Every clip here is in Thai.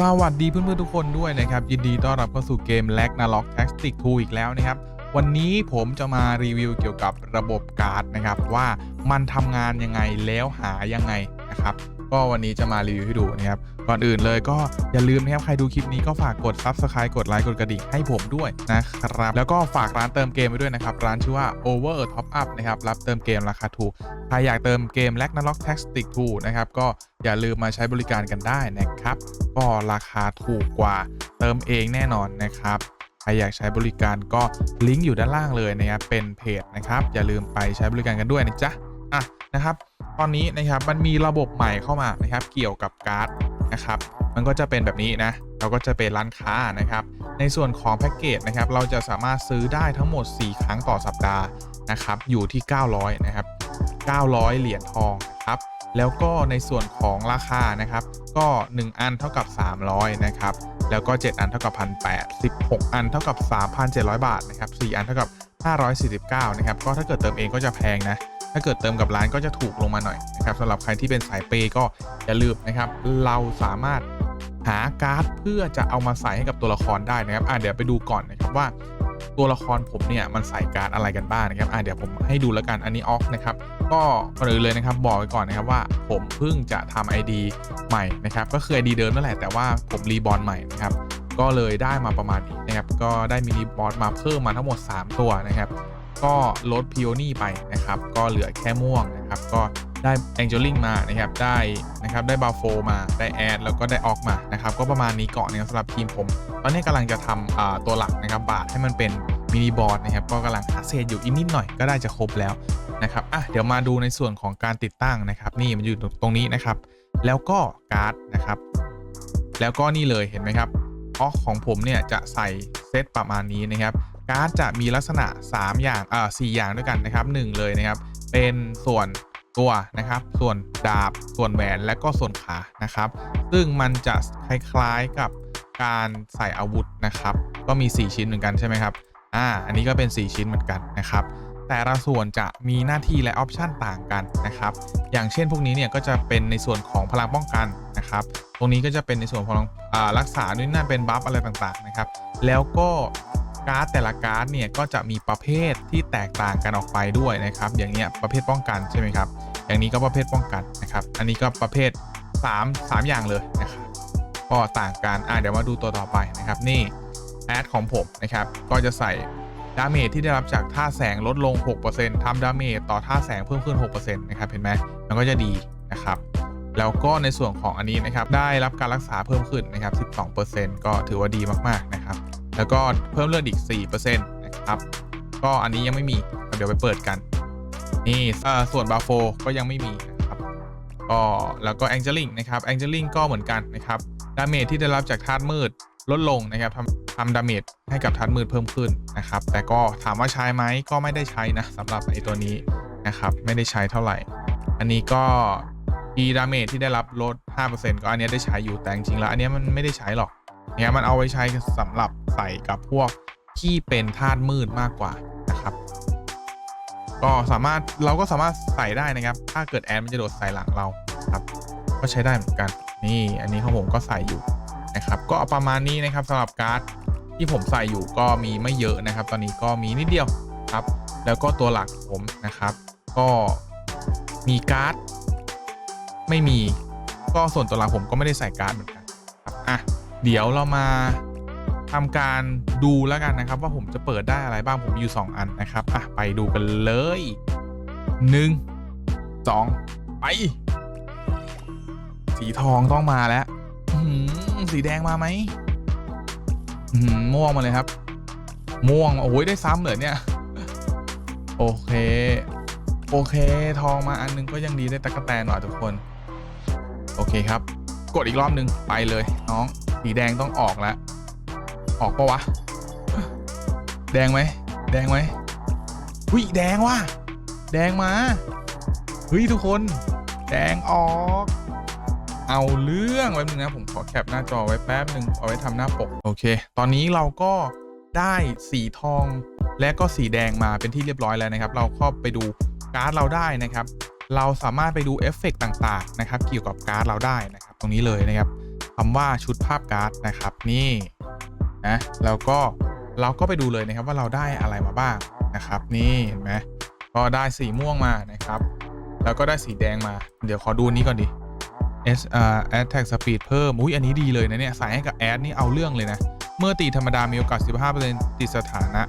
สวัสดีเพื่อนๆทุกคนด้วยนะครับ ยินดีต้อนรับเข้าสู่เกม l a g n a l o g Tactics 2อีกแล้วนะครับ วันนี้ผมจะมารีวิวเกี่ยวกับระบบการ์ดนะครับ ว่ามันทำงานยังไงแล้วหายังไงนะครับ ก็วันนี้จะมารีวิวให้ดูนะครับ ก่อนอื่นเลยก็อย่าลืมนะครับ ใครดูคลิปนี้ก็ฝากกด Subscribe กดไลค์กดกระดิ่งให้ผมด้วยนะครับ แล้วก็ฝากร้านเติมเกมไปด้วยนะครับ ร้านชื่อว่า Over Top Up นะครับ รับเติมเกมราคาถูก ใครอยากเติมเกม l a g n a l o g Tactics 2นะครับ ก็อย่าลืมมาใช้บริการกันได้นะครับ ก็ราคาถูกกว่าเติมเองแน่นอนนะครับใครอยากใช้บริการก็ลิงก์อยู่ด้านล่างเลยนะครับเป็นเพจนะครับอย่าลืมไปใช้บริการกันด้วยนะจ๊ะอะนะครับ ตอนนี้นะครับมันมีระบบใหม่เข้ามานะครับเกี่ยวกับการ์ดนะครับ มันก็จะเป็นแบบนี้นะเราก็จะเป็นร้านค้านะครับ ในส่วนของแพ็กเกจนะครับ เราจะสามารถซื้อได้ทั้งหมด 4 ครั้งต่อสัปดาห์นะครับ อยู่ที่ 900 นะครับ 900 เหรียญทองครับ แล้วก็ในส่วนของราคานะครับ ก็ 1 อันเท่ากับ 300 นะครับ แล้วก็ 7 อันเท่ากับ1,800 16 อันเท่ากับ 3,700 บาทนะครับ 4 อันเท่ากับ 549 นะครับ ก็ถ้าเกิดเติมเองก็จะแพงนะ ถ้าเกิดเติมกับร้านก็จะถูกลงมาหน่อยนะครับสำหรับใครที่เป็นสายเปย์ก็อย่าลืมนะครับ เราสามารถหาการ์ดเพื่อจะเอามาใส่ให้กับตัวละครได้นะครับอะเดี๋ยวไปดูก่อนนะครับว่าตัวละครผมเนี่ยมันใส่การ์ดอะไรกันบ้างนะครับอะเดี๋ยวผมให้ดูแล้วกันอันนี้ออฟนะครับ ก็ก่อนอื่นเลยนะครับบอกไว้ก่อนนะครับว่าผมเพิ่งจะทำ ID ใหม่นะครับ ก็คือ ID เดิมนั่นแหละแต่ว่าผมรีบอลใหม่นะครับก็เลยได้มาประมาณนี้นะครับ ก็ได้มินิบอสมาเพิ่มมาทั้งหมด 3 ตัวนะครับ ก็ลดพิโอนี่ไปนะครับ ก็เหลือแค่ม่วงนะครับ ก็ได้แองเจลิงมานะครับ ได้นะครับได้บาโฟมาได้แอดแล้วก็ได้ออกมานะครับ ก็ประมาณนี้ก่อนนะครับสำหรับทีมผม ตอนนี้กำลังจะทำตัวหลักนะครับบาทให้มันเป็นมินิบอสนะครับ ก็กำลังหาเศษอยู่อีกนิดหน่อยก็ได้จะครบแล้วนะครับอะเดี๋ยวมาดูในส่วนของการติดตั้งนะครับ นี่มันอยู่ตรงนี้นะครับ แล้วก็การ์ดนะครับ แล้วก็นี่เลยเห็นไหมครับออกของผมเนี่ยจะใส่เซตประมาณนี้นะครับ การ์ดจะมีลักษณะ 3 อย่างเอ่าสอย่างด้วยกันนะครับ 1 เลยนะครับ เป็นส่วนตัวนะครับ ส่วนดาบ ส่วนแหวนและก็ส่วนขานะครับ ซึ่งมันจะคล้ายๆกับการใส่อาวุธนะครับ ก็มี 4 ชิ้นเหมือนกันใช่ไหมครับอ่าอันนี้ก็เป็น 4 ชิ้นเหมือนกันนะครับแต่ละส่วนจะมีหน้าที่และออปชันต่างกันนะครับ อย่างเช่นพวกนี้เนี่ยก็จะเป็นในส่วนของพลังป้องกันนะครับ ตรงนี้ก็จะเป็นในส่วนของอ่ารักษาด้วยนั่นเป็นบัฟอะไรต่างๆนะครับ แล้วก็ การ์ดแต่ละการ์ดเนี่ยก็จะมีประเภทที่แตกต่างกันออกไปด้วยนะครับ อย่างเงี้ยประเภทป้องกันใช่ไหมครับ อย่างนี้ก็ประเภทป้องกันนะครับ อันนี้ก็ประเภท 3 3 อย่างเลยนะครับก็ต่างกันอะเดี๋ยวมาดูตัวต่อไปนะครับ นี่แอดของผมนะครับ ก็จะใส่ดาเมจที่ได้รับจากท่าแสงลดลง 6%ทำดาเมจต่อท่าแสงเพิ่มขึ้น 6%นะครับ เห็นไหมมันก็จะดีนะครับ แล้วก็ในส่วนของอันนี้นะครับ ได้รับการรักษาเพิ่มขึ้นนะครับ 12%ก็ถือว่าดีมากๆนะครับ แล้วก็เพิ่มเลือดอีก 4%นะครับ ก็อันนี้ยังไม่มี เดี๋ยวไปเปิดกัน นี่ส่วนบาโฟก็ยังไม่มีนะครับ ก็แล้วก็แองเจลิงนะครับแองเจลิงก็เหมือนกันนะครับ ดาเมจที่ได้รับจากธาตุมืดลดลงนะครับทำทำดาเมจให้กับธาตุมืดเพิ่มขึ้นนะครับ แต่ก็ถามว่าใช้ไหมก็ไม่ได้ใช้นะสำหรับไอตัวนี้นะครับไม่ได้ใช้เท่าไหร่ อันนี้ก็อีดาเมจที่ได้รับลด 5%ก็อันนี้ได้ใช้อยู่แต่จริงๆแล้ว อันนี้มันไม่ได้ใช้หรอก เนี่ยมันเอาไว้ใช้สำหรับใส่กับพวกที่เป็นธาตุมืดมากกว่านะครับ ก็สามารถเราก็สามารถใส่ได้นะครับ ถ้าเกิดแอดมันจะโดดใส่หลังเราครับ ก็ใช้ได้เหมือนกัน นี่อันนี้ของผมก็ใส่อยู่นะครับ ก็เอาประมาณนี้นะครับสำหรับการ์ดที่ผมใส่อยู่ก็มีไม่เยอะนะครับ ตอนนี้ก็มีนิดเดียวครับ แล้วก็ตัวหลักผมนะครับ ก็มีการ์ดไม่มี ก็ส่วนตัวหลักผมก็ไม่ได้ใส่การ์ดเหมือนกัน เดี๋ยวเรามาทำการดูแล้วกันนะครับ ว่าผมจะเปิดได้อะไรบ้างผมมีอยู่ 2 อันนะครับอะไปดูกันเลย 1 2 ไป สีทองต้องมาแล้วสีแดงมาไหมม่วงมาเลยครับ ม่วงโอ้ยได้ซ้ำเลยเนี่ย โอเค โอเค ทองมาอันนึงก็ยังดีได้ตะกะแตนหน่อยทุกคน โอเคครับ กดอีกรอบหนึ่งไปเลยน้อง สีแดงต้องออกแล้ว ออกปะวะ แดงไหม แดงไหมหุยแดงว่ะ แดงมาเฮ้ยทุกคน แดงออก เอาเรื่องไว้นึงนะผมขอแคปหน้าจอไว้แป๊บหนึ่งเอาไว้ทำหน้าปก โอเค ตอนนี้เราก็ได้สีทองและก็สีแดงมาเป็นที่เรียบร้อยแล้วนะครับ เราเข้าไปดูการ์ดเราได้นะครับ เราสามารถไปดูเอฟเฟกต์ต่างๆนะครับ เกี่ยวกับการ์ดเราได้นะครับ ตรงนี้เลยนะครับ คำว่าชุดภาพการ์ดนะครับนี่นะแล้วก็เราก็ไปดูเลยนะครับว่าเราได้อะไรมาบ้างนะครับ นี่เห็นไหมก็ได้สีม่วงมานะครับ แล้วก็ได้สีแดงมา เดี๋ยวขอดูนี้ก่อนดิ S อ่า attack speed เพิ่มอุ้ยอันนี้ดีเลยนะเนี่ยใส่ให้กับแอดนี่เอาเรื่องเลยนะ เมื่อตีธรรมดามีโอกาส 15%ติดสถานะ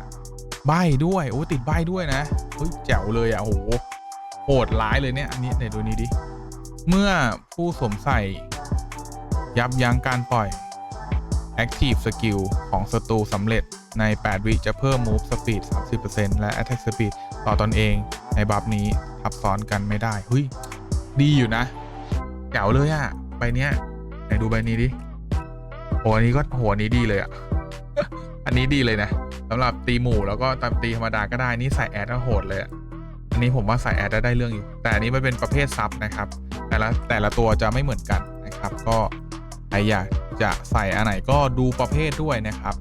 ใบด้วยโอ้ติดใบด้วยนะเฮ้ยแจ๋วเลยอะโอ้โหโหดร้ายเลยเนี่ยอันนี้ไหนดูนี้ดิ เมื่อผู้สวมใส่ ยับยั้งการปล่อย Active Skill ของศัตรูสำเร็จใน 8 วิจะเพิ่ม Move Speed 30%และ Attack Speed ต่อตอนเองในบัฟนี้ทับซ้อนกันไม่ได้เฮ้ยดีอยู่นะแจ๋วเลยอะใบเนี้ยไหนดูใบนี้ดิโหอันนี้ก็โหอันนี้ดีเลยอะอันนี้ดีเลยนะสำหรับตีหมู่แล้วก็ตีธรรมดาก็ได้นี่ใส่แอดก็โหดเลยอะอันนี้ผมว่าใส่แอดได้เรื่องอยู่ แต่อันนี้มันเป็นประเภทซับนะครับ แต่ละแต่ละตัวจะไม่เหมือนกันนะครับ ก็ รอยากจะใส่อันไหนก็ดูประเภทด้วยนะครับ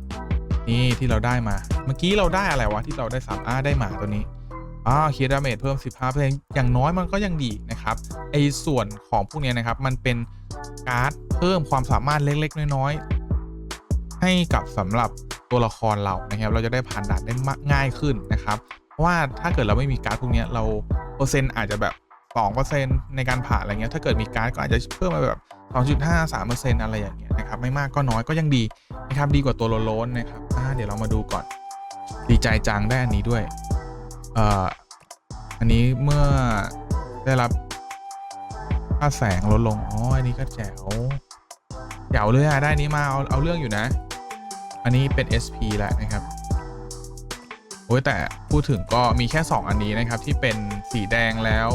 นี่ที่เราได้มา เมื่อกี้เราได้อะไรวะที่เราได้สามอาได้หมาตัวนี้อ่าเคียร์ดาเมจเพิ่ม 15%อย่างน้อยมันก็ยังดีนะครับไอส่วนของพวกนี้นะครับ มันเป็นการ์ดเพิ่มความสามารถเล็ก ๆ น้อยๆ ให้กับสำหรับตัวละครเรานะครับ เราจะได้ผ่านด่านได้ง่ายขึ้นนะครับ เพราะว่าถ้าเกิดเราไม่มีการ์ดพวกนี้เราเปอร์เซ็นต์อาจจะแบบ2%ในการผ่านอะไรเงี้ยถ้าเกิดมีการ์ดก็อาจจะเพิ่มมาแบบ 2.5 3%อะไรอย่างเงี้ยนะครับ ไม่มากก็น้อยก็ยังดีนะครับดีกว่าตัวโลนนะครับอ่าเดี๋ยวเรามาดูก่อน ดีใจจังได้อันนี้ด้วยเอ่ออันนี้เมื่อได้รับค่าแสงลดลงอ๋ออันนี้ก็แจ๋วแจ๋วเลยอะได้นี้มาเอาเอาเรื่องอยู่นะ อันนี้เป็น SP แล้วนะครับโอ้ยแต่พูดถึงก็มีแค่ 2 อันนี้นะครับที่เป็นสีแดงแล้ว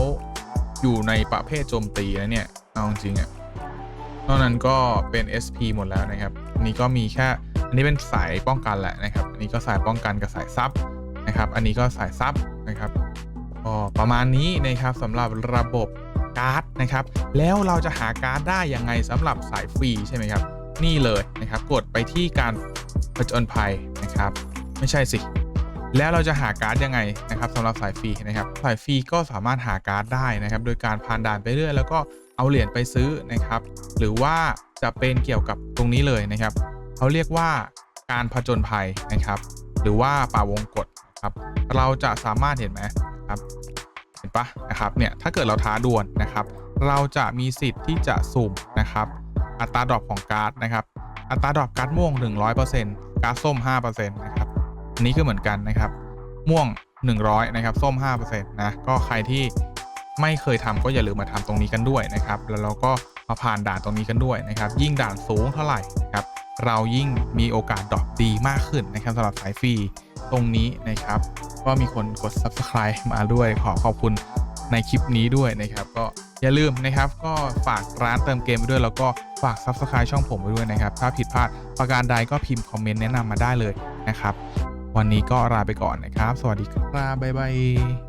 อยู่ในประเภทโจมตีนะเนี่ยเอาจริงอะ นอกนั้นก็เป็น SP หมดแล้วนะครับอันนี้ก็มีแค่อันนี้เป็นสายป้องกันแหละนะครับ อันนี้ก็สายป้องกันกับสายซับนะครับ อันนี้ก็สายซับนะครับก็ประมาณนี้นะครับสำหรับระบบการ์ดนะครับ แล้วเราจะหาการ์ดได้ยังไงสำหรับสายฟรีใช่ไหมครับ นี่เลยนะครับ กดไปที่การผจญภัยนะครับ ไม่ใช่สิแล้วเราจะหาการ์ดยังไงนะครับสำหรับสายฟรีนะครับ สายฟรีก็สามารถหาการ์ดได้นะครับ โดยการผ่านด่านไปเรื่อยแล้วก็ เอาเหรียญไปซื้อนะครับ หรือว่าจะเป็นเกี่ยวกับตรงนี้เลยนะครับเขาเรียกว่าการผจญภัยนะครับ หรือว่าป่าวงกฏครับ เราจะสามารถเห็นไหมครับเห็นปะนะครับเนี่ยถ้าเกิดเราท้าดวลนะครับ เราจะมีสิทธิ์ที่จะสุ่มนะครับ อัตราดรอปของการ์ดนะครับ อัตราดรอปการ์ดม่วง 100%การ์ดส้ม 5%นะครับอันนี้ก็เหมือนกันนะครับ ม่วง 100 นะครับ ส้ม 5%นะ ก็ใครที่ ไม่เคยทำก็อย่าลืมมาทำตรงนี้กันด้วยนะครับ แล้วเราก็มาผ่านด่านตรงนี้กันด้วยนะครับ ยิ่งด่านสูงเท่าไหร่นะครับ เรายิ่งมีโอกาสดรอปดีมากขึ้นนะครับสำหรับสายฟรีตรงนี้นะครับ ก็มีคนกด subscribe มาด้วยขอขอบคุณในคลิปนี้ด้วยนะครับ ก็อย่าลืมนะครับ ก็ฝากร้านเติมเกมไปด้วยแล้วก็ฝาก subscribe ช่องผมไปด้วยนะครับ ถ้าผิดพลาดประการใดก็พิมพ์คอมเมนต์แนะนำมาได้เลยนะครับ วันนี้ก็ลาไปก่อนนะครับ สวัสดีครับบ๊ายบาย